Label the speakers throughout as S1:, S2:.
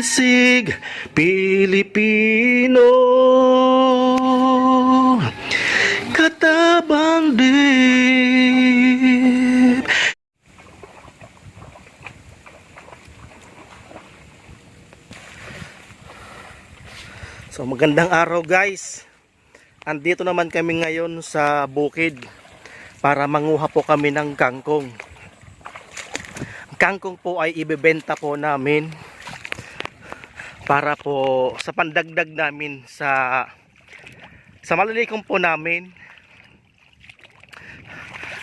S1: Bisig Pilipino. Katabang dip So magandang araw guys. Andito naman kami ngayon sa bukid para manguha po kami ng kangkong. Ang kangkong po ay ibebenta po namin para po sa pandagdag namin sa sa malilikom po namin.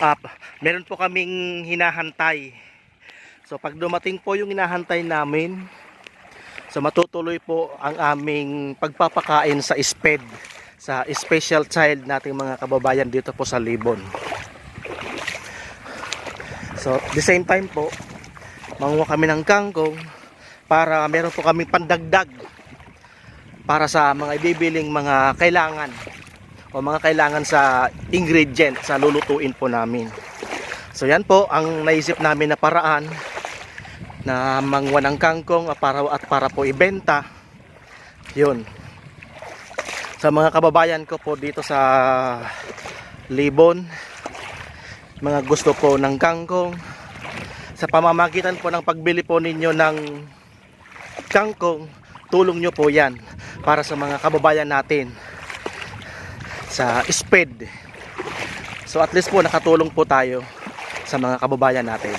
S1: Ah, meron po kaming hinahantay. So pag dumating po yung hinahantay namin, so matutuloy po ang aming pagpapakain sa SPED sa special child nating mga kababayan dito po sa Libon. So, the same time po, manguha kami ng kangkong para meron po kami pandagdag para sa mga ibibiling mga kailangan o mga kailangan sa ingredient sa lulutuin po namin. So yan po ang naisip namin na paraan na manguha ng kangkong para, at para po ibenta. Yun. Sa mga kababayan ko po dito sa Libon, mga gusto po ng kangkong sa pamamagitan po ng pagbili po ninyo ng kangkong tulong nyo po yan para sa mga kababayan natin sa SPED so at least po nakatulong po tayo sa mga kababayan natin.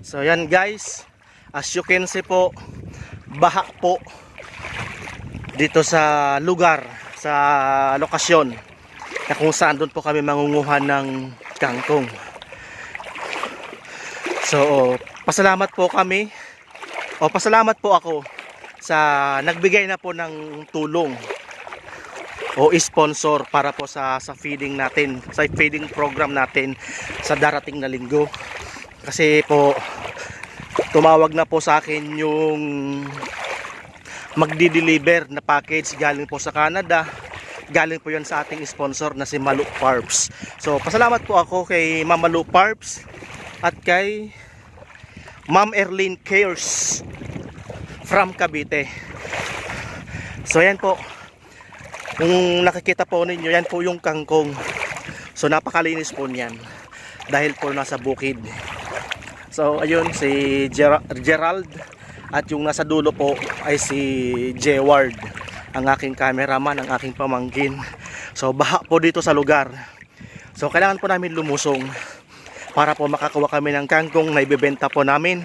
S1: So yan guys. As you can see po baha po dito sa lugar sa lokasyon na kung saan doon po kami mangunguha ng kangkong. So, pasalamat po kami. O pasalamat po ako sa nagbigay na po ng tulong o sponsor para po sa sa feeding natin, sa feeding program natin sa darating na linggo. Kasi po tumawag na po sa akin yung magdi-deliver na package galing po sa Canada. Galing po yan sa ating sponsor na si Malu Farms so pasalamat po ako kay Ma'am Malu Farms at kay Ma'am Erlene Cares from Cavite. So yan po. Kung nakikita po ninyo yan po yung kangkong. So napakalinis po niyan dahil po nasa bukid. So ayun si Ger- Gerald at yung nasa dulo po ay si Jeward, ang aking cameraman, ang aking pamangkin. So baha po dito sa lugar. So kailangan po namin lumusong para po makakuha kami ng kangkong na ibebenta po namin.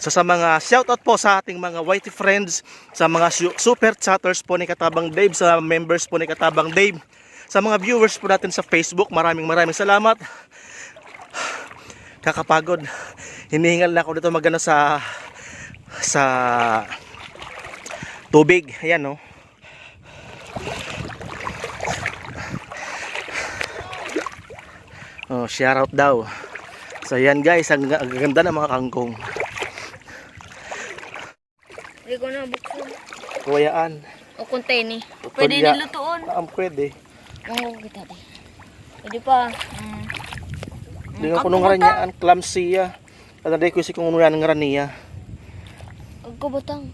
S1: So sa mga shoutout po sa ating mga whitey friends, sa mga su- super chatters po ni Katabang Dave, sa members po ni Katabang Dave, sa mga viewers po natin sa Facebook, maraming maraming salamat. Kakapagod. Hinihingal na ako dito magano sa sa tubig. Ayan no. Oh, shout out daw. So yan guys, ang, ang ganda ng mga kangkong.
S2: Hindi ko na buksan.
S1: Kuwayaan.
S2: O container. Pwede
S1: Tulya.
S2: nilutuon.
S1: Ang pwede.
S2: Oo, kita di. Pwede pa. Mm.
S1: Hindi nga kunong nga niya, ang clumsy ya. Tanaday ko si kung ano yan ng raniya.
S2: Ang kabatang.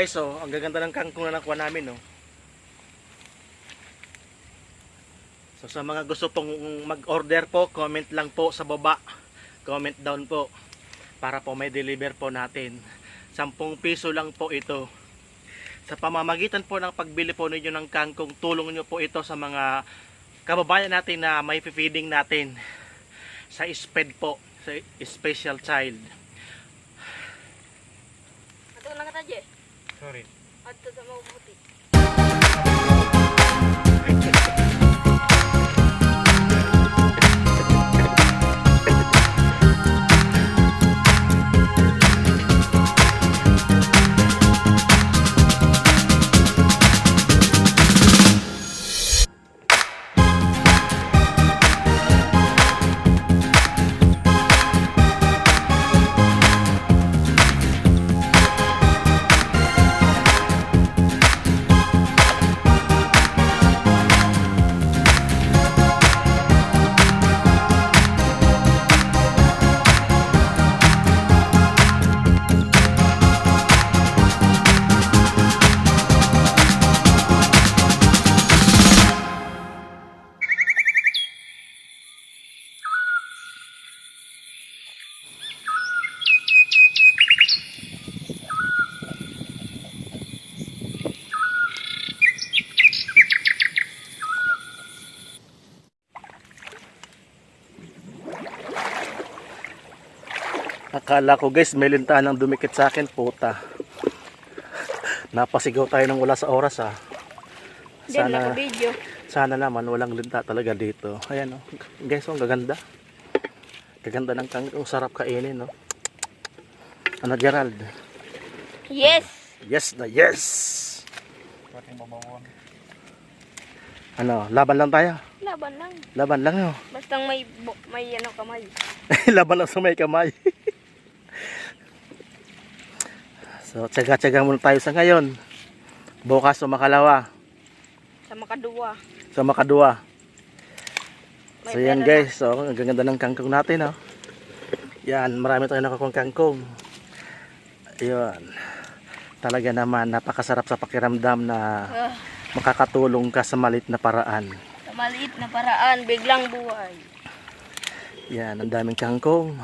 S1: Guys, oh, ang gaganda ng kangkong na nakuha namin, oh. So sa mga gusto pong mag-order po, comment lang po sa baba. Comment down po para po may deliver po natin. 10 piso lang po ito. Sa pamamagitan po ng pagbili po ninyo ng kangkong, tulong nyo po ito sa mga kababayan natin na may feeding natin sa SPED po, sa Special Child.
S2: Ato na ka Je.
S3: Sorry.
S2: Ato sa mabuti.
S1: Akala ko guys, may lintahan ang dumikit sa akin, puta. Napasigaw tayo ng wala sa oras ah.
S2: Diyan
S1: Sana,
S2: naka-video.
S1: sana naman walang linta talaga dito. Ayan oh. Guys, oh, ang gaganda. Gaganda ng kangkong, sarap kainin no. Ano Gerald?
S2: Yes!
S1: Yes na yes! Ano, laban lang tayo.
S2: Laban lang.
S1: Laban lang oh.
S2: Bastang may may ano kamay.
S1: laban lang sa may kamay. So, tsaga-tsaga muna tayo sa ngayon. Bukas o makalawa.
S2: Sa makaduwa.
S1: Sa makadua.
S2: May
S1: So yan guys, so ang gaganda ng kangkong natin oh. Yan, marami tayong nakukuha kangkong. Ayun. Talaga naman napakasarap sa pakiramdam na
S2: na. Ah,
S1: makakatulong ka sa malit na paraan.
S2: sa maliit na paraan, biglang buhay.
S1: Yan, ang daming kangkong.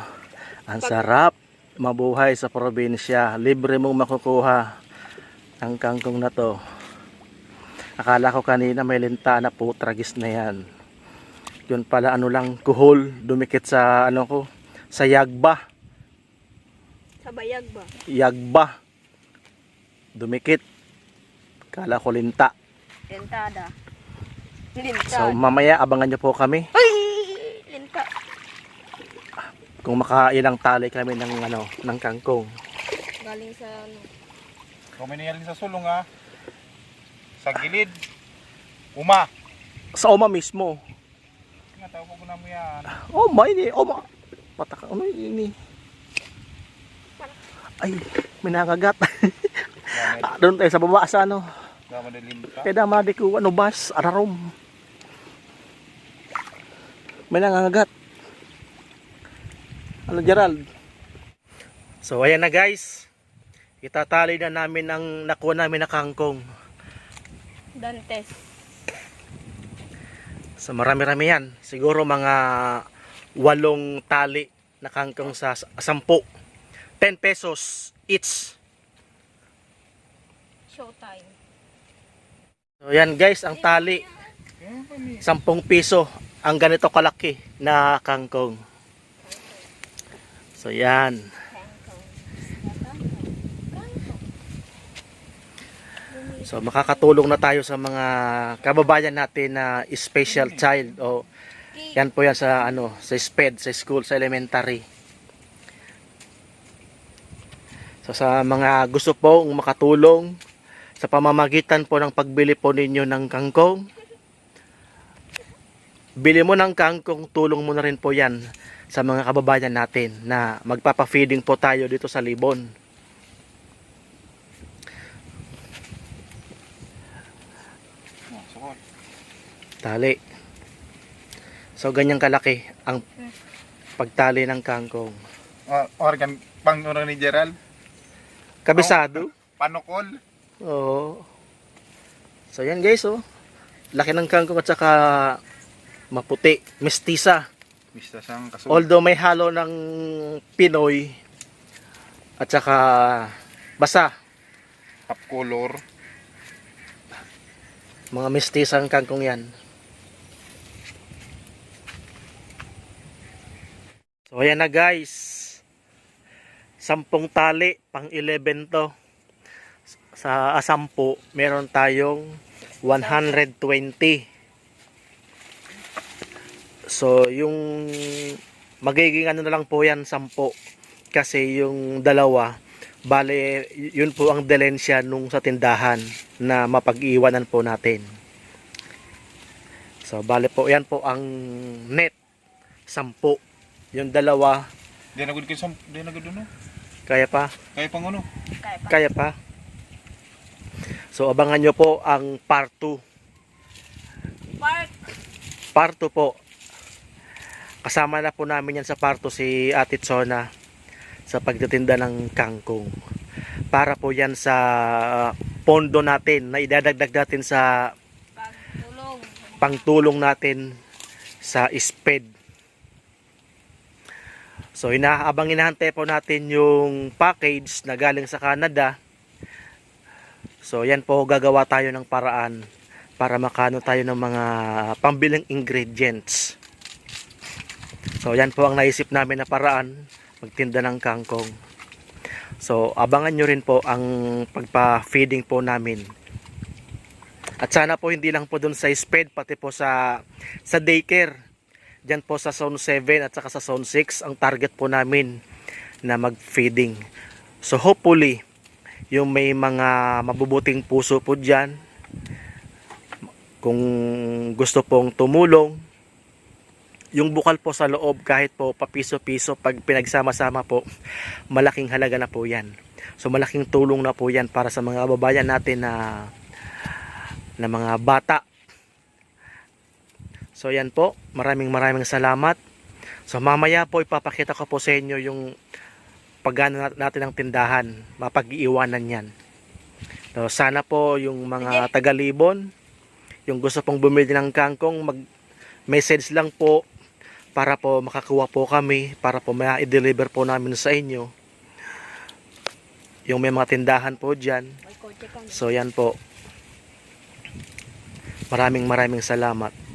S1: Ang sarap mabuhay sa probinsya. Libre mong makukuha ang kangkong na to. Akala ko kanina may linta na po, tragis na yan. Yun pala ano lang, kuhol, dumikit sa ano ko, sa yagba.
S2: Sa bayag ba?
S1: Yagba. Dumikit. Kala ko linta.
S2: Lentada. Linta.
S1: So mamaya abangan nyo po kami
S2: Ay! Linta.
S1: Kung makailang tali kami ng ano, ng kangkong.
S2: Galing sa ano.
S3: Kung sa sulong ha. Sa gilid. Uma.
S1: Sa oma mismo.
S3: Nga tawag ko na mo yan.
S1: Oh, may ni. Oh, ma. Pataka. Ano yun ni? Ay, may nakagat. Ah, Doon tayo sa baba sa ano.
S3: Gamit na limta.
S1: Kaya dama di ko ano bas, ararom. May nangangagat. Ano Gerald? So ayan na guys. Itatali na namin ang nakuha namin na kangkong.
S2: Dantes.
S1: So marami-rami yan. Siguro mga walong tali na kangkong sa sa- sampu. 10 pesos each.
S2: Showtime.
S1: So yan guys, ang tali.
S3: Kaya pa ni.
S1: 10 piso ang ganito kalaki na kangkong. So yan. So makakatulong na tayo sa mga kababayan natin na special child o yan po yan sa ano sa SPED, sa school, sa elementary. So sa mga gusto pong makatulong sa pamamagitan po ng pagbili po ninyo ng kangkong, bili mo ng kangkong, tulong mo na rin po yan sa mga kababayan natin na magpapa-feeding po tayo dito sa Libon. Tali. So ganyan kalaki ang pagtali ng kangkong.
S3: Organ. Pang ano ni Gerald.
S1: Kabisado?
S3: Panukol.
S1: Oo. So yan guys oh. Laki ng kangkong at saka maputi, mestiza.
S3: Mista sang kaso.
S1: Although may halo ng Pinoy at saka basa,
S3: Top color.
S1: mga mestisang kangkong yan. So ayan na guys. Sampung tali, pang 11 to. Sa asampu, meron tayong 120. So yung magiging ano na lang po yan, 10. Kasi yung dalawa, bale yun po ang delensya nung sa tindahan na mapag-iwanan po natin. So bale po yan po ang net 10. Yung dalawa
S3: Di na gud kay sam, di na gud no.
S1: kaya pa,
S3: Kaya pang ano?
S2: Kaya pa.
S1: kaya pa. So abangan nyo po ang part 2.
S2: Park.
S1: Part 2 po. Kasama na po namin yan sa part 2 si Ate Tsona sa pagtitinda ng kangkong. Para po yan sa uh, pondo natin na idadagdag natin sa
S2: Pagtulong.
S1: pangtulong natin sa SPED. So inaabang inahantay po natin yung package na galing sa Canada. So yan po gagawa tayo ng paraan para makano tayo ng mga pambiling ingredients. So yan po ang naisip namin na paraan magtinda ng kangkong. So abangan nyo rin po ang pagpa-feeding po namin. At sana po hindi lang po dun sa SPED pati po sa sa daycare. Diyan po sa zone 7 at saka sa zone 6 ang target po namin na mag-feeding. So hopefully yung may mga mabubuting puso po diyan kung gusto pong tumulong yung bukal po sa loob kahit po papiso-piso pag pinagsama-sama po malaking halaga na po yan. So malaking tulong na po yan para sa mga kababayan natin na na mga bata. So yan po. Maraming maraming salamat. So mamaya po ipapakita ko po sa inyo yung pagano natin ng tindahan. Mapag-iiwanan yan. So sana po yung mga taga-libon yung gusto pong bumili ng kangkong mag message lang po para po makakuha po kami para po ma-deliver po namin sa inyo. Yung may mga tindahan po dyan. So yan po. Maraming maraming salamat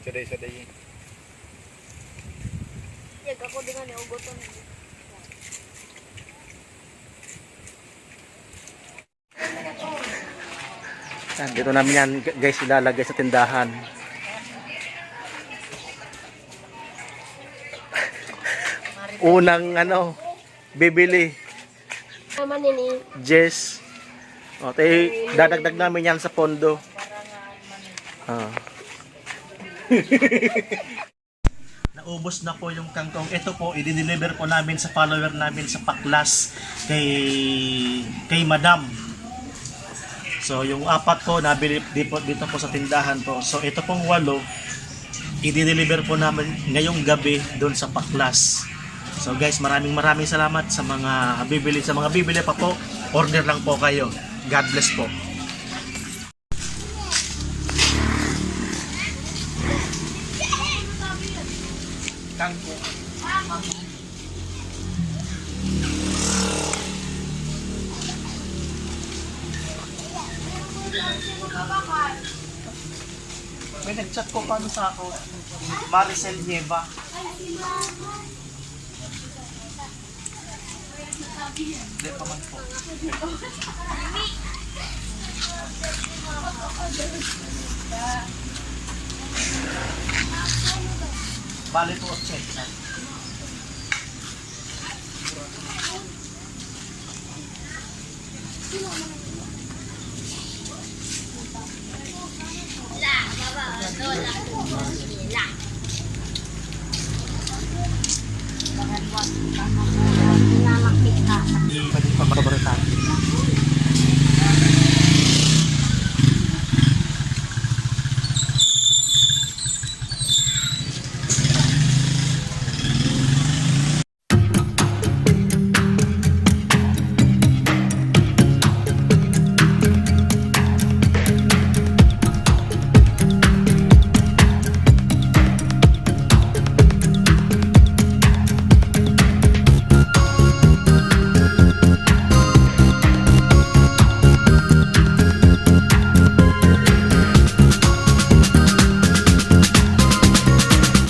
S3: Saday saday.
S2: Yag ako din nga ni ugoton.
S1: yan, dito namin yan gu- guys ilalagay sa tindahan unang ano bibili
S2: Naman nini.
S1: Jess. O, tayo, dadagdag namin yan sa pondo. Ah. Naubos na po yung kangkong. Ito po, i-deliver po namin sa follower namin sa Paklas kay kay Madam. So, yung apat po, nabili dito, dito po sa tindahan po. So, ito pong walo, i-deliver po namin ngayong gabi doon sa Paklas. So guys, maraming maraming salamat sa mga bibili sa mga bibili pa po. Order lang po kayo. God bless po. Kangko. May nag-chat ko paano sa ako. Maricel Nieva. Hindi pa man po. Bale po, check.